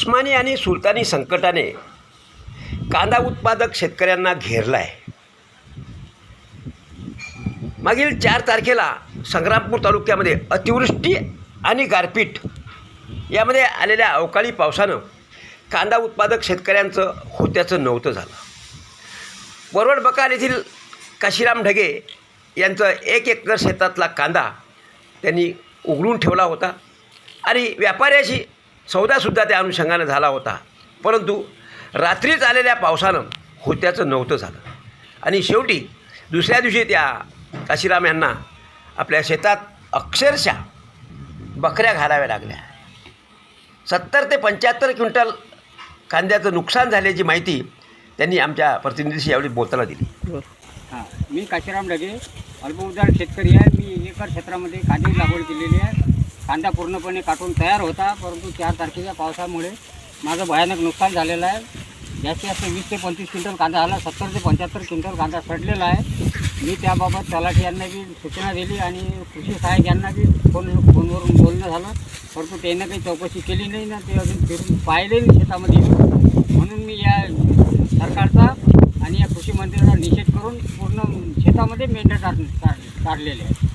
उस्मानी आणि सुलतानी संकटाने कांदा उत्पादक शेतकऱ्यांना घेरला आहे मागील चार तारखेला संग्रामपूर तालुक्यामध्ये अतिवृष्टी आणि गारपीट यामध्ये आलेल्या अवकाळी पावसानं कांदा उत्पादक शेतकऱ्यांचं होत्याचं नव्हतं झालं. वरवड बकाल येथील काशीराम ढगे यांचं एक एकर शेतातला कांदा त्यांनी उघडून ठेवला होता आणि व्यापाऱ्याशी सौदासुद्धा त्या अनुषंगानं झाला होता. परंतु रात्रीच आलेल्या पावसानं होत्याचं नव्हतं झालं. आणि शेवटी दुसऱ्या दिवशी त्या काशीराम यांना आपल्या शेतात अक्षरशः बकऱ्या घालाव्या लागल्या. सत्तर ते पंच्याहत्तर क्विंटल कांद्याचं नुकसान झाल्याची माहिती त्यांनी आमच्या प्रतिनिधीशी यावेळी बोलताना दिली. हां मी काशीराम डगे अल्पउदार शेतकरी आहे. मी एकर क्षेत्रामध्ये कांदे लागवड केलेली आहे. कांदा पूर्णपणे काटून तयार होता परंतु चार तारखेच्या पावसामुळे माझं भयानक नुकसान झालेलं आहे. जास्तीत जास्त वीस ते पंचवीस क्विंटल कांदा आला सत्तर ते पंच्याहत्तर क्विंटल कांदा सडलेला आहे. मी त्याबाबत तलाठी यांना बी सूचना दिली आणि कृषी सहाय्यक यांना बी फोन फोनवरून बोलणं झालं. परंतु त्यांना काही चौकशी केली नाही ना ते अजून फिरून पाहिले नाही शेतामध्ये म्हणून मी या सरकारचा आणि या कृषी मंत्र्याचा निषेध करून पूर्ण शेतामध्ये मेंढ्या टाक टाक- टाकलेले आहे